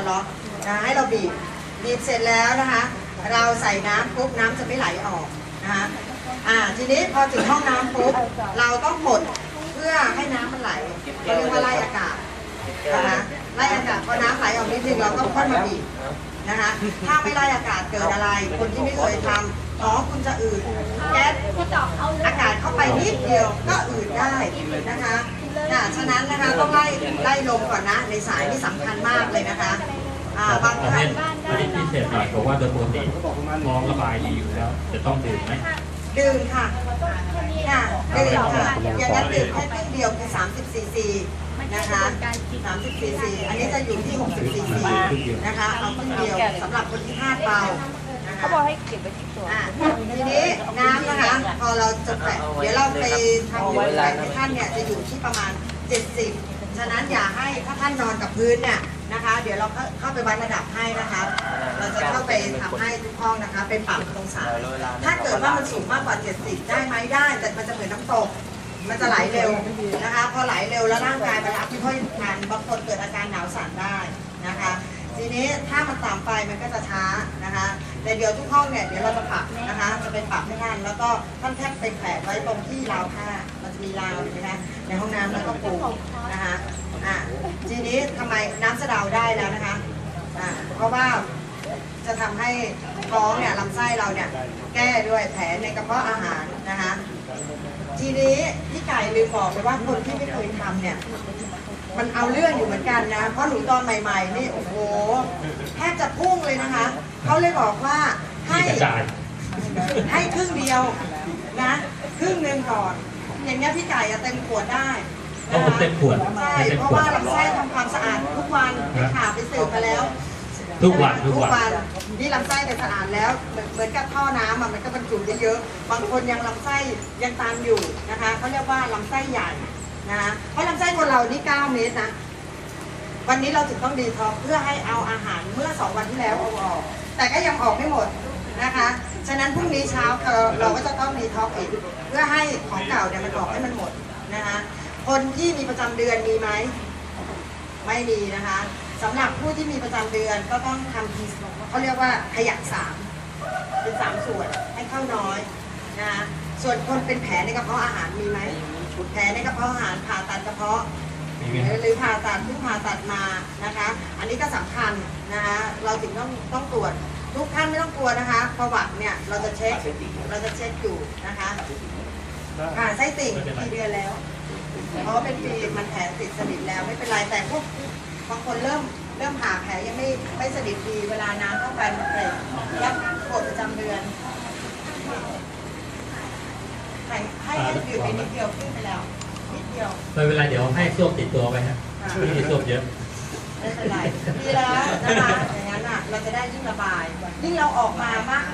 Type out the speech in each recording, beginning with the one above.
ตัวล็อกนะให้เราบีบบีบเสร็จแล้วนะคะ เราใส่น้ำปุ๊บน้ำจะไม่ไหลออกนะคะอ่าทีนี้พอถึงห้องน้ำปุ๊บเราต้องกดเพื่อให้น้ำมันไหลเราเรียกว่าไล่อากาศนะคะไล่อากาศพอน้ำไหลออกนิดนึงเราก็ค่อยมาบีบนะคะถ้าไม่ไล่อากาศเกิดอะไร คนที่ไม่เคยทำท้องคุณจะอืดแก๊สอากาศเข้าไปนิดเดียวก็อืดได้นะคะ น่ะฉะนั้นนะคะต้องไล่ไล่ลมก่อนนะ ในสายนี่สำคัญมากเลยนะคะอ่าบางประท่าเภนทอันนี้พิเศษหน่อยบอกว่าโดยปกติท้องระบายดีอยู่แล้ว จะต้องดื่มไหมดื่มค่ะค่ะดื่มค่ะอย่างนั้นดื่มแค่ครึ่งเดียวคือ30ซีซีนะคะ30ซีซีอันนี้จะอยู่ที่60ซีซีนะคะเอาครึ่งเดียวสำหรับคนที่ธาตุเบานะคะ เขาบอกให้เก็บไว้ที่ตัว อะทีนี้น้ำนะคะ พอเราจะแตะเดี๋ยวเราไปทำอยู่แตะให้ท่านเนี่ยจะอยู่ที่ประมาณ 70 ฉะนั้นอย่าให้ถ้าท่านนอนกับพื้นเนี่ยนะคะ เดี๋ยวเราเข้าเข้าไปวัดระดับให้นะคะ เราจะเข้าไปทำให้ทุกห้องนะคะ เป็นปรับองศาถ้าเกิดว่ามันสูงมากกว่า 70 ได้ไหมได้ แต่มันจะเหมือนน้ำตก มันจะไหลเร็วนะคะ พอไหลเร็วแล้วร่างกายมันรับไม่ค่อยทันบางคนเกิดอาการหนาวสั่นได้นะคะ นี้ถ้ามันต่ำไปมันก็จะช้านะคะแต่เดี๋ยวทุกห้องเนี่ยเดี๋ยวเราจะปรับนะคะ จะเป็นปรับให้ท่านแล้วก็ท่านแค่ไปแขวนไว้ตรงที่ราวผ้ามันจะมีราวอยู่นะคะในห้องน้ำแล้วก็ปูนะคะอะทีนี้ทำไมน้ำสะดาวได้แล้วนะคะอะเพราะว่าจะทำให้ท้องเนี่ยลำไส้เราเนี่ยแก้ด้วยแผลในกระเพาะอาหารนะคะ ทีนี้พี่ไก่ลืมบอกไปว่าคนที่ไม่เคยทำเนี่ย มันเอาเรื่องอยู่เหมือนกันนะ เพราะหนูตอนใหม่ๆนี่โอ้โหแทบจะพุ่งเลยนะคะ เขาเลยบอกว่าให้ที่กระจายให้ครึ่งเดียวนะครึ่งหนึ่งก่อน อย่างเงี้ยพี่ไก่อะเต็มขวดได้ต้อนะงคะเต็มขวดใช่ให้เต็มเพราะขวดว่าลำไส้ทำความสะอาดทุกวันไปข่าวไปสืบมาแล้วทุกวันทุกวันนี่ลำไส้เป็นสะอาดแล้วเหมือนเหมือนกับท่อน้ำอะมันก็บรรจุได้เยอะบางคนยังลำไส้ยังตันอยู่นะคะเขาเรียกว่าลำไส้ใหญ่ นะคะเพราะลำไส้คนเรานี่9เมตรนะ วันนี้เราถึงต้องดีท็อกเพื่อให้เอาอาหารเมื่อ 2 วันที่แล้วเอาออก แต่ก็ยังออกไม่หมดนะคะ ฉะนั้นพรุ่งนี้เช้าเราก็จะต้องดีท็อกอีกเพื่อให้ของเก่าเนี่ยมันออกให้มันหมดนะคะคนที่มีประจำเดือนมีไหมไม่มีนะคะสำหรับผู้ที่มีประจำเดือนก็ต้องทำทีเขาเรียกว่าขยักสามเป็นสามส่วนให้เข้าน้อยนะคะส่วนคนเป็นแผลในกระเพาะอาหารมีไหม แผลในกระเพาะอาหารผ่าตัดกระเพาะมีไหมหรือผ่าตัดเพิ่งผ่าตัดมานะคะ อันนี้ก็สำคัญนะคะเราถึงต้องต้องตรวจทุกท่านไม่ต้องกลัวนะคะประวัติเนี่ยเราจะเช็คเราจะเช็คอยู่นะคะผ่าไส้ติ่งกี่เดือนแล้วเพราะว่าเป็นปีมันแผลติดสนิทแล้วไม่เป็นไรแต่พวกบางคนเริ่มเริ่มผ่าแผลยังไม่ไม่สนิทดีเวลาน้ำเข้าไปมันเปรตยับปวดประจำเดือน ให้ให้ให้ดื่มไปนิดเดียวขึ้นไปแล้วนิดเดียวไม่เป็นไรเดี๋ยวให้ส้วมติดตัวไปฮะที่มีส้วมเยอะไม่เป็นไรดีแล้วนะคะอย่างนั้นอะเราจะได้ยิ่งระบายยิ่งเราออกมามาก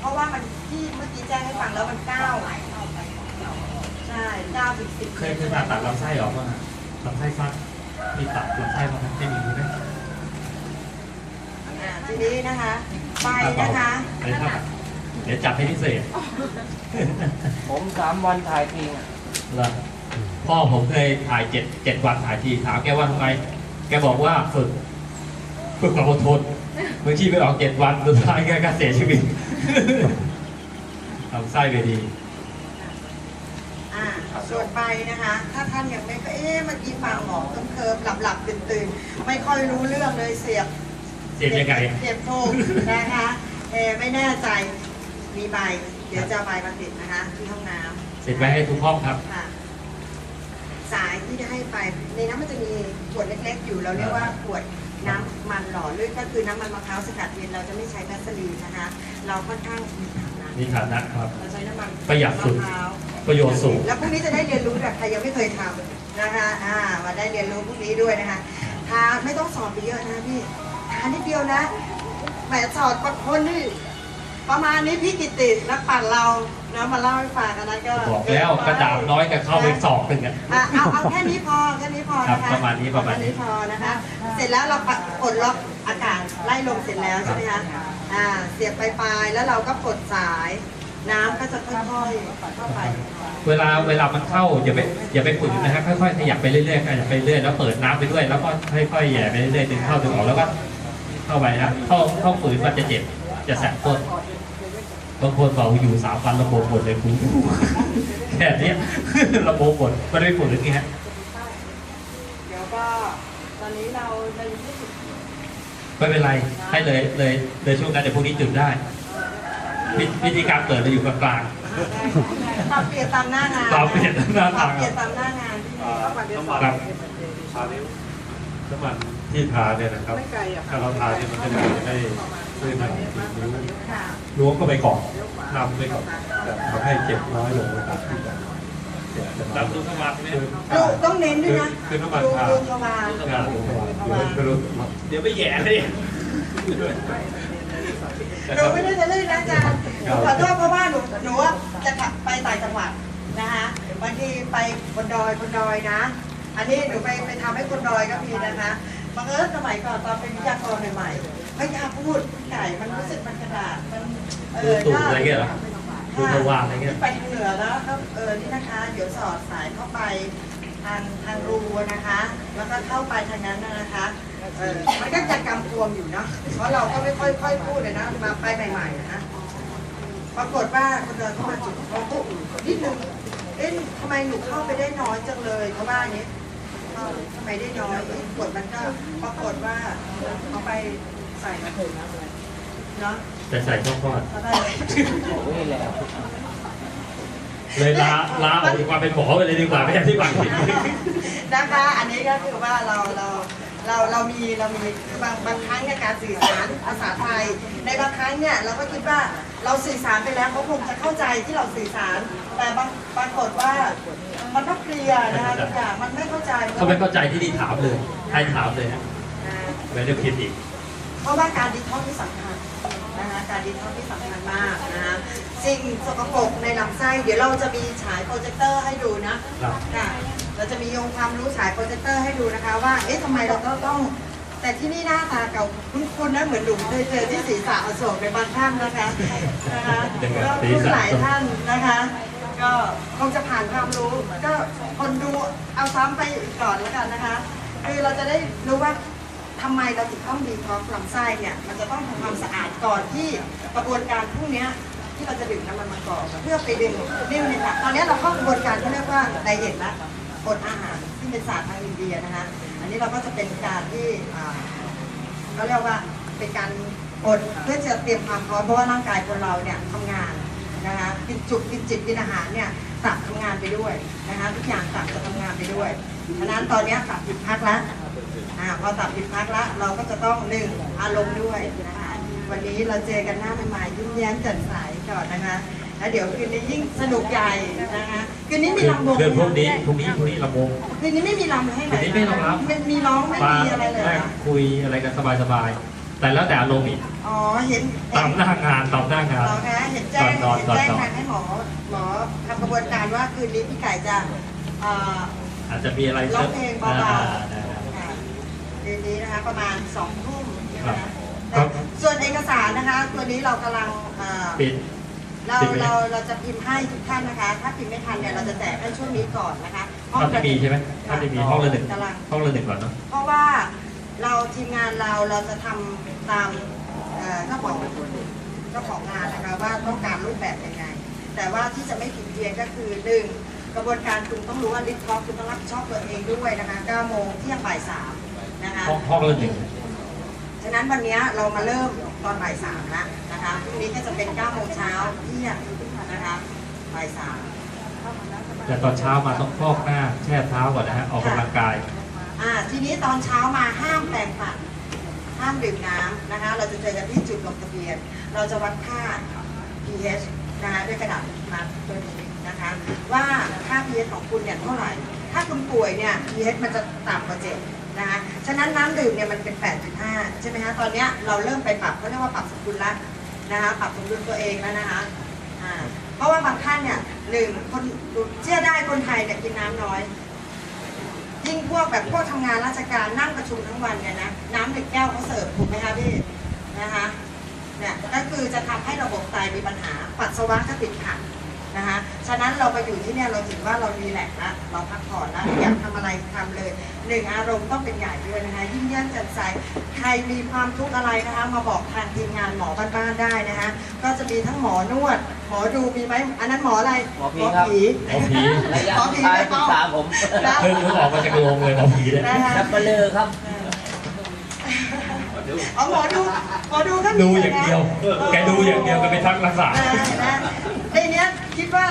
เพราะว่ามันที่เมื่อกี้แจ้งให้ฟังแล้วมันเก้าใช่เก้าถึงสิบเคยเคยผ่าตัดลำไส้ออกบ้างอะลำไส้ฟักมีตัดลำไส้บ้างไหมไม่มีใช่ไหมอ่าทีนี้นะคะ ไปนะคะไปครับ เดี๋ยวจับให้พิเศษผมสามวันถ่ายทีอะเหรอพ่อผมเคยถ่ายเจ็ดเจ็ดวันถ่ายทีถามแกว่าทำไม แกบอกว่าฝึกฝึกความอดทนบางทีไปออกเจ็ดวันสุดท้ายแกก็เสียชีวิตลำไส้ไปดีอ่าส่วนไปนะคะ ถ้าท่านยังไม่เอ๊ะเมื่อกี้ฟังหมอเคิมเคิมหลับหลับตื่นตื่นๆไม่ค่อยรู้เรื่องเลยเสียบ เสียบยังไงเสียบถูกนะคะเออไม่แน่ใจ มีใบ เดี๋ยวจะเอาใบมาติดนะคะที่ห้องน้ำเสร็จไว้ให้ทุกห้องครับ ค่ะ สายที่จะให้ไปในนั้นมันจะมีขวดเล็กๆอยู่เราเรียกว่าขวดน้ำมันหล่อลื่นก็คือน้ำมันมะพร้าวสกัดเย็นเราจะไม่ใช้แบสลีนนะคะ เราค่อนข้างมีฐานะมีฐานะครับเราใช้น้ำมันประหยัดสุดมะพร้าว ประโยชน์สูง แล้วพรุ่งนี้จะได้เรียนรู้แบบใครยังไม่เคยทำนะคะ อ่า มาได้เรียนรู้พรุ่งนี้ด้วยนะคะทาไม่ต้องสอบไปเยอะนะพี่ ทานิดเดียวนะแหมสอดบางคนนี่ ประมาณนี้พี่กิตินักปั่นเรานะมาเล่าให้ฟังอันนั้นก็บอกแล้วกระดาษน้อยกับเข้าไปสอบหนึ่งอะอะเอาเอาแค่นี้พอแค่นี้พอนะครัคะบประมาณนี้ประมาณนี้แค่พอนะคะ เสร็จแล้วเราปะกดล็อกอากาศไล่ลมเสร็จแล้วใช่ไหมคะอ่าเสียบปลายๆแล้วเราก็กดสายน้ำก็จะค่อยๆเข้าไป เวลาเวลามันเข้าอย่าไปอย่าไปฝืนนะครับค่อยๆขยับไปเรื่อยๆขยับไปเรื่อยแล้วเปิดน้ำไปด้วย แล้วก็ค่อยๆแหย่ไปเรื่อยๆดึงเข้าดึงออกแล้วก็เข้าไปนะเข้าเข้าฝืนมันจะเจ็บจะแสบก้น บางคนบอกอยู่สามวันระบบหมดเลยคุณแค่เนี้ยระบบหมดไม่ได้ฝืนไงฮะเดี๋ยวก็ตอนนี้เราในที่สุดไม่เป็นไรให้เลยเลยเลยช่วงนั้นเดี๋ยวพวกนี้จุดได้วิวิธีการเปิดเราอยู่กลางปรับเปลี่ยนตามหน้างานปรับเปลี่ยนตามหน้างานปรับเปลี่ยนตามหน้างานที่เข้ามาเดือนสองๆครับน้ำมันที่ทาเนี่ยนะครับไม่ไกลอะถ้าเราทาเนี่ยมันจะทำให้ เส้นมันนิ้วค่ะล้วงเข้าไปก่อนนำไปก่อนแต่ทำให้เจ็บน้อยลงนะครับที่จะเจ็บจะน้อยลงคือดูต้องเน้นด้วยนะคือน้ำมันดูทาดูทวารงานลงไปเดี๋ยวไม่รู้เดี๋ยวไปแหย่เลยหนูไม่ได้จะเล่นนะอาจารย์หนูขอโทษเพราะว่าหนูหนูว่าจะขับไปต่างจังหวัดนะคะบางทีไปบนดอยบนดอยนะ อันนี้หนูไปไปทำให้คนดอยก็มีนะคะบังเอิญสมัยก่อนตอนเป็นวิทยากรใหม่ๆ ไม่กล้าพูดไก่มันรู้สึกมันกระดาษมันเอดูอตูดอะไรเงี้ยเหรอดูทวารอะไรเงี้ยที่ไปทางเหนือแล้วก็เออนี่นะคะ เดี๋ยวสอดสายเข้าไปทางทางรูนะคะ แล้วก็เข้าไปทางนั้นน่ะนะคะเออมันก็จะกำกวมอยู่เนาะเพราะเราก็ไม่ค่อยค่อยพูดเลยนะมาไปใหม่ๆนะปรากฏว่าคนเดินเข้ามาจุดเขาก็นิดนึงเอ๊ะทำไมหนูเข้าไปได้น้อยจังเลยเขาว่าอย่างนี้เข้าทำไมได้น้อยเอ๊ะกดมันก็ปรากฏว่าเขาไปใส่มาถึงเนาะแต่ใส่ช่องคลอดเขาได้โอ้ยแล้วเลยลาลาออกจากความเป็นหมอไปเลยดีกว่าไม่ใช่ที่หวังผิดนะคะอันนี้ก็คือว่าเราเราเราเรามีเรามีคือบางบางครั้งเนี่ยการสื่อสารภาษาไทย ในบางครั้งเนี่ยเราก็คิดว่าเราสื่อสารไปแล้วเขาคงจะเข้าใจที่เราสื่อสาร แต่บางปรากฏว่ามันต้องเคลียร์นะคะทุกอย่างมันไม่เข้าใจเขาไม่เข้าใจที่นี่ถามเลยให้ถามเลยฮะอ่าไม่ได้ผิดอีก เพราะว่าการดีท็อกซ์ที่สำคัญนะคะการดีท็อกซ์ที่สำคัญมากนะคะสิ่งสกปรกในลำไส้ เดี๋ยวเราจะมีฉายโปรเจคเตอร์ให้ดูนะครับค่ะเราจะมีองค์ความรู้ฉายโปรเจคเตอร์ให้ดูนะคะ ว่าเอ๊ะทำไมเราก็ต้อง แต่ที่นี่หน้าตาเก่าคุ้นๆนะเหมือนหลุมเคยเจอที่ศีรษะอโศกในบางท่านนะคะนะคะเป็นไงก็ศีรคุ้นษะหลายท่านนะคะก็คงจะผ่านความรู้ ก็คนดูเอาซ้ำไปอีกก่อนแล้วกันนะคะ คือเราจะได้รู้ว่า ทำไมเราถึงต้องดีท็อกซ์ลำไส้เนี่ยมันจะต้องทำความสะอาดก่อนที่กระบวนการพวกนี้ที่เราจะดื่มน้ำมันมะกอกเพื่อไปดึงนิ่มเนี่ยคะตอนนี้เราเข้ากระบวนการที่เรียกว่าไดเอทละอดอาหารที่เป็นศาสตร์ทางอินเดียนะคะอันนี้เราก็จะเป็นการที่เขาเรียกว่าเป็นการอดเพื่อจะเตรียมความพร้อมเพราะว่าร่างกายคนเราเนี่ยทำงานนะคะกินจุกกินจิตกินอาหารเนี่ย ตับทำงานไปด้วยนะคะทุกอย่างตับจะทำงานไปด้วยฉะนั้นตอนนี้ตับหยุดพักแล้วอ่าพอตับผิดพักแล้วเราก็จะต้องหนึ่งอารมณ์ด้วยนะคะวันนี้เราเจอกันหน้าใหม่ๆยิ้มแย้มแจ่มใสก่อนนะคะแล้วเดี๋ยวคืนนี้ยิ่งสนุกใหญ่นะคะคืนนี้มีเดือนลำวงเดือนพวกนี้พรุ่งนี้พรุ่งนี้ลำวงคืนนี้ไม่มีลำให้ไหนคืนนี้ไม่รองรับไม่มีร้องไม่มามีอะไรเลยแรกนะคุยอะไรกันสบายๆ แต่แล้วแต่อารมณ์อีกอ๋อ เห็นตามหน้างานตามหน้างานเราแค่เห็นแจ้งก่อนนอนเห็นแจ้งก่อนนอนทางให้หมอหมอทำกระบวนการว่าคืนนี้พี่ไก่จะอ่าอาจจะมีอะไรร้องเพลงเบาๆอ่ได้ได้ค่ะคืนนี้นะคะประมาณสองทุ่มนะครัคะบครับส่วนเอกสารนะคะตัวนี้เรากำลังอ่าปิดเราปิดไหมเราเราจะพิมพ์ให้ทุกท่านนะคะ ถ้าพิมพ์ไม่ทันเนี่ยเราจะแจกให้ช่วงนี้ก่อนนะคะถ้าไม่มีใช่ไหมถ้าไม่มีห้องละหนึ่งกำลังห้องละหนึ่งก่อนเนาะเพราะว่า เราทีมงานเราเราจะทำตามเอ่อเจ้าของเจ้าของงานนะคะว่าต้องการรูปแบบยังไง แต่ว่าที่จะไม่ผิดเพี้ยนก็คือหนึ่งกระบวนการคุณต้องรู้ว่าลิฟท็อกคุณต้องรับผิดชอบตัวเองด้วยนะคะ9โมงเที่ยงบ่ายสามนะคะห้องห้องละหนึ่งฉะนั้นวันนี้เรามาเริ่มตอนบ่ายสามแล้วนะคะพรุ่งนี้ก็จะเป็น9โมงเช้าเที่ยงนะคะบ่ายสามแต่ตอนเช้ามาต้องพอกหน้าแช่เท้าก่อนนะฮะออกกำลังกาย อ่าทีนี้ตอนเช้ามาห้ามแปรงฟัน ห้ามดื่มน้ำนะคะ เราจะเจอกันที่จุดลงทะเบียน เราจะวัดค่า pH นะคะด้วยกระดาษนัดตัวนี้นะคะ ว่าค่า pH ของคุณเนี่ยเท่าไหร่ ถ้าคุณป่วยเนี่ย pH มันจะต่ำกว่า7นะคะฉะนั้นน้ำดื่มเนี่ยมันเป็น 8.5 ใช่ไหมคะตอนเนี้ยเราเริ่มไปปรับเขาเรียกว่าปรับสมดุลละนะคะปรับสมดุลตัวเองแล้วนะคะอ่าเพราะว่าบางท่านเนี่ยหนึ่งคนเชื่อได้คนไทยเนี่ยกินน้ำน้อย วกแบบพวกทำงานราชการนั่งประชุมทั้งวันเนี่ยนะน้ำหนึ่งแก้วเขาเสิร์ฟถูกไหมคะพี่นะคะเนี่ยก็คือจะทำให้ระบบไตมีปัญหาปัสสาวะก็ติดขัด นะคะฉะนั้นเราไปอยู่ที่เนี่ยเราถือว่าเรารีแลกซ์ละเราพักผ่อนแล้วอยากทำอะไรทำเลยหนึ่งอารมณ์ต้องเป็นใหญ่ด้วยนะคะยิ้มแย้มแจ่มใสใครมีความทุกข์อะไรนะคะ มาบอกทางทีมงานหมอบ้านๆได้นะคะก็จะมีทั้งหมอนวด หมอดูมีไหมอันนั้นหมออะไรหมอผีครับหมอผีระยะสุดท้ายปรึกษาผมนะเพิ่งเพิ่งออกมาจากโรงเลยหมอผีเนี่ยนะคะจับเปลือครับเอาหมอดูหมอดูก็มีดูอย่างเดียว แกดูอย่างเดียวแกไปทักรักษานะนะในเนี้ย คิดว่า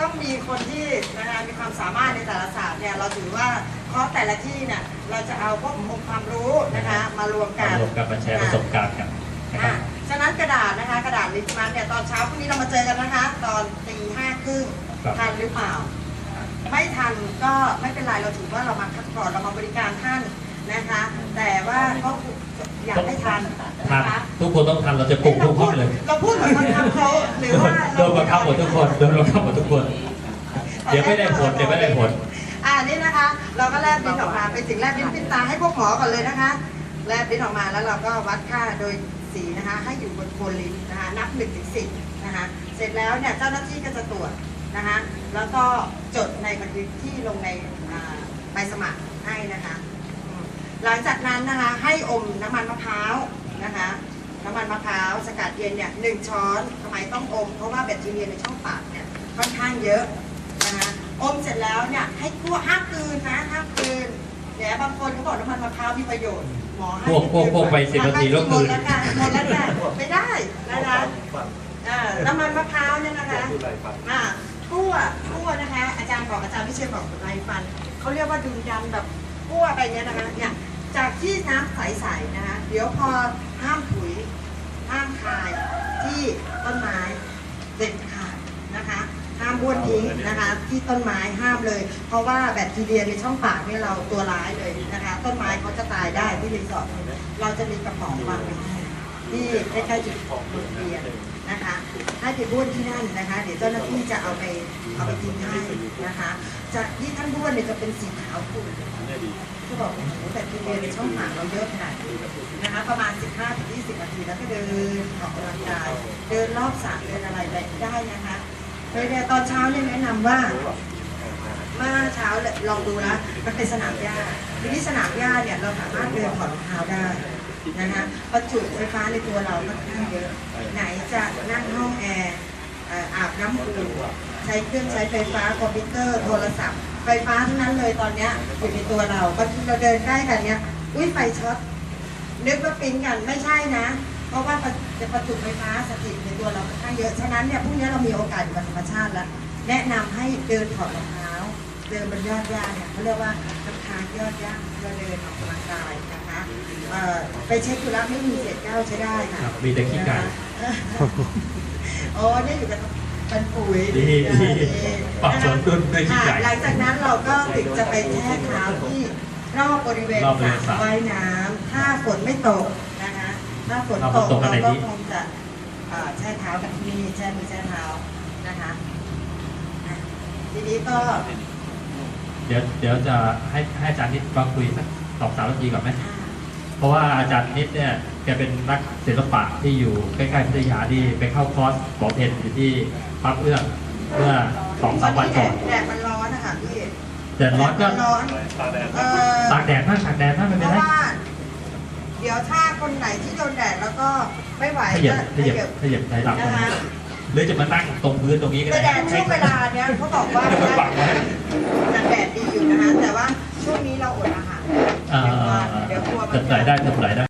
ต้องมีคนที่นะคะมีความสามารถในแต่ละศาสตร์เนี่ยเราถือว่าเพราะแต่ละที่เนี่ยเราจะเอาพวกองค์ความรู้นะคะมารวมกันรวมกันมาแชร์ประสบการณ์กันนะครัอะบฉะนั้นกระดาษนะคะกระดาษลิสมันเนี่ยตอนเช้าพรุ่งนี้เรามาเจอกันนะคะ ตอนตีห้าครึ่งครับทันหรือเปล่า ไม่ทันก็ไม่เป็นไรเราถือว่าเรามาคัดกรองเรามาบริการท่านนะคะ แต่ว่าก็อยากให้ทัน ทันนะคะทุกคนต้องทันเราจะปลุกทุกห้องเลยเราพูดเหมือนบังคับเขาหรือว่าโดนบังคับหมดทุกคนโดนบังคับหมดทุกคน เดี๋ยวไม่ได้ผลเดี๋ยวไม่ได้ผลอ่านี่นะคะ เราก็แลบลิ้นออกมาไปถึงแลบลิ้นปิดตาให้พวกหมอก่อนเลยนะคะแลบลิ้นออกมาแล้วเราก็วัดค่าโดยสีนะคะ ให้อยู่บนโคนลิ้นนะคะนับหนึ่งถึงสิบนะคะเสร็จแล้วเนี่ยเจ้าหน้าที่ก็จะตรวจนะคะแล้วก็จดในบันทึกที่ลงในอ่าใบสมัครให้นะคะอืมหลังจากนั้นนะคะให้อมน้ำมันมะพร้าว นะคะน้ำมันมะพร้าวสกัดเย็นเนี่ยหนึ่งช้อนทำไมต้องอม เพราะว่าแบคทีเรียในช่องปากเนี่ยค่อนข้างเยอะนะคะอมเสร็จแล้วเนี่ยให้คั่วห้ามกลืนนะห้ามกลืนเนี่ยบางคนเขาบอกน้ำมันมะพร้าวมีประโยชน์หมอให้พวกพวกพวกไป10นาทีแล้วกลืนหมดแล้วค่ะหมดแล้วค่ะไม่ได้นะคะอ่าน้ำมันมะพร้าวเนี่ยนะคะอ่าคั่วคั่วนะคะ อาจารย์บอกอาจารย์พิเชษบอกไรฟันเขาเรียกว่าดึงดันแบบคั่วไปเนี้ยนะคะเนี่ยจากที่น้ำใสๆนะคะ เดี๋ยวพอ ห้ามถุยห้ามคายที่ต้นไม้เด็ดขาดนะคะ ห้ามบ้วนทิ้งนะคะ ที่ต้นไม้ห้ามเลย เพราะว่าแบคทีเรียในช่องปากเนี่ยเราตัวร้ายเลยนะคะ ต้นไม้เขาจะตายได้ที่รีสอร์ทเราจะมีกระป๋องวางไว้ให้ที่ใกล้ๆจุดบนเรียนนะคะให้ไปบ้วนที่นั่นนะคะ เดี๋ยวเจ้าหน้าที่จะเอาไปเอาไปทิ้งให้นะคะจากที่ท่านบ้วนเนี่ยจะเป็นสีขาวขุ่น ที่บอกว่าโอ้โหแบคทีเรียในช่องปากเราเยอะขนาดนี้นะคะประมาณ 15-20 นาทีแล้วก็เดินออกกำลังกายเดินรอบสระเดินอะไรแบบได้นะคะโดยเนี่ยตอนเช้าเนี่ยแนะนำว่าเมื่อเช้าเนี่ยลองดูนะมันเป็นสนามหญ้าทีนี้สนามหญ้าเนี่ยเราสามารถเดินถอดรองเท้าได้นะคะประจุไฟฟ้าในตัวเราค่อนข้างเยอะไหนจะนั่งห้องแอร์อาบน้ำอุ่นใช้เครื่องใช้ไฟฟ้าคอมพิวเตอร์โทรศัพท์ ไฟฟ้าทั้งนั้นเลยตอนเนี้ยอยู่ในตัวเราบางทีเราเดินใกล้กันเนี้ยอุ้ยไฟช็อตนึกว่าปิ้งกันไม่ใช่นะ เพราะว่าจะประจุไฟฟ้าสถิตในตัวเราค่อนข้างเยอะฉะนั้นเนี่ยพรุ่งนี้เรามีโอกาสอยู่กับธรรมชาติแล้วแนะนำให้เดินถอดรองเท้าเดินบนยอดหญ้าเนี่ยเขาเรียกว่าทำทางยอดหญ้าเราเดินออกกำลังกายนะคะเอ่อไปเช็คดูแล้วไม่มีเศษก้าวใช้ได้ค่ะครับมีแต่ขี้ไก่โอ้เนี่ยอยู่กับ เป็นปุ๋ยดีดีปรับสมดุลด้วยขี้ไก่อ่าหลังจากนั้นเราก็ถึงจะไปแช่เท้าที่รอบบริเวณรอบบริเวณสสระระว่ายน้ำถ้าฝนไม่ตกนะคะถ้าฝนเราตฝนกตกอัเรานไหนก็ดีคงจะเอ่อแช่เท้ากันที่นี่แช่มือแช่เท้านะคะอะทีนี้ก็ เดี๋ยวเดี๋ยวจะให้ให้อาจารย์นิดมาคุยสักสองสามนาทีก่อนไหมอ่าเพราะว่าอาจารย์นิดเนี่ยแกเป็นนักศิลปะที่อยู่ใกล้ๆพัทยาที่ไปเข้าคอร์สหมอเพนอยู่ที่ พักเอื้องเมื่อสองสามวันก่อนแดดมันร้อนนะคะพี่แดดร้อนก็แดดมัร้อนเออตากแดดมากตากแดดมากไม่เพเป็นราะไรว่าเดี๋ยวถ้าคนไหนที่โดนแดดแล้วก็ไม่ไหวขยับก็ขยับขยับใช้หลังนะคะหรือจะมานั่งตรงพื้นตรงนี้ก็แต่ได้แดดช่วงเวลาเนี้ยเขาบอกว่าจะมาปักไว้จะแดดดีอยู่นะคะแต่ว่าช่วงนี้เราอดอาหารอ่าเดี๋ยวกลัวจับไหลได้จับไหลได้